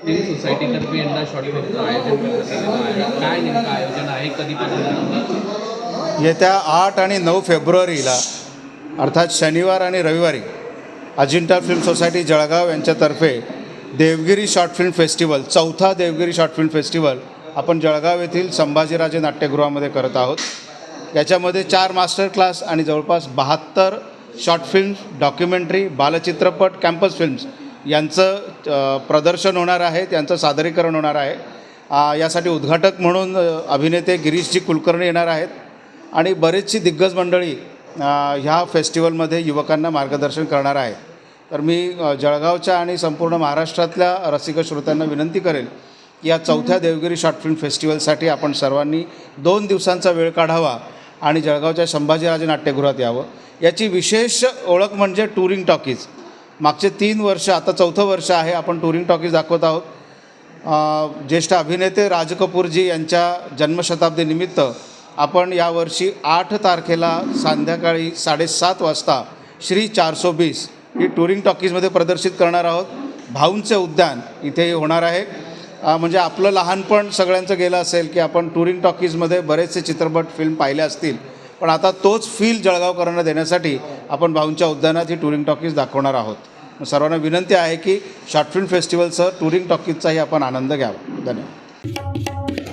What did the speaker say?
सोसायटीतर्फे यंदा शॉर्ट फिल्मचं आयोजन करण्यात आलेलं आहे. काय नेमकं आयोजन आहे? कधीपासून येत्या आठ आणि नऊ फेब्रुवारीला अर्थात शनिवार आणि रविवारी अजिंठा फिल्म सोसायटी जळगाव यांच्यातर्फे देवगिरी शॉर्ट फिल्म फेस्टिवल चौथा देवगिरी शॉर्ट फिल्म फेस्टिवल आपण जळगाव येथील संभाजीराजे नाट्यगृहामध्ये करत आहोत. याच्यामध्ये चार मास्टर क्लास आणि जवळपास बहात्तर शॉर्ट फिल्म्स डॉक्युमेंटरी बालचित्रपट कॅम्पस फिल्म्स यांचं प्रदर्शन होणार आहे त्यांचं सादरीकरण होणार आहे. यासाठी उद्घाटक म्हणून अभिनेते गिरीशजी कुलकर्णी येणार आहेत. आणि बरेचशी दिग्गज मंडळी ह्या फेस्टिवलमध्ये युवकांना मार्गदर्शन करणार आहे तर मी जळगावच्या आणि संपूर्ण महाराष्ट्रातल्या रसिक श्रोत्यांना विनंती करेल की या चौथ्या देवगिरी शॉर्ट फिल्म फेस्टिवलसाठी आपण सर्वांनी दोन दिवसांचा वेळ काढावा आणि जळगावच्या संभाजीराजे नाट्यगृहात यावं. याची विशेष ओळख म्हणजे टुरिंग टॉकीज. मागचे तीन वर्ष आता चौथं वर्ष आहे आपण टुरिंग टॉकीज दाखवत आहोत. ज्येष्ठ अभिनेते राज कपूरजी यांच्या जन्मशताब्दीनिमित्त आपण यावर्षी आठ तारखेला संध्याकाळी साडेसात वाजता श्री चारसो बीस ही टुरिंग टॉकीजमध्ये प्रदर्शित करणार आहोत. भाऊंचे उद्यान इथे होणार आहे. म्हणजे आपलं लहानपण सगळ्यांचं गेलं असेल की आपण टुरिंग टॉकीजमध्ये बरेचसे चित्रपट फिल्म पाहिले असतील. पण आता तोच फील जळगावकरांना देण्यासाठी आपण भाऊंच्या उद्यानात ही टुरिंग टॉकीज दाखवणार आहोत. सर्वांना विनंती आहे की शॉर्ट फिल्म फेस्टिवलसह टुरिंग टॉकीजचाही आपण आनंद घ्यावा. धन्यवाद.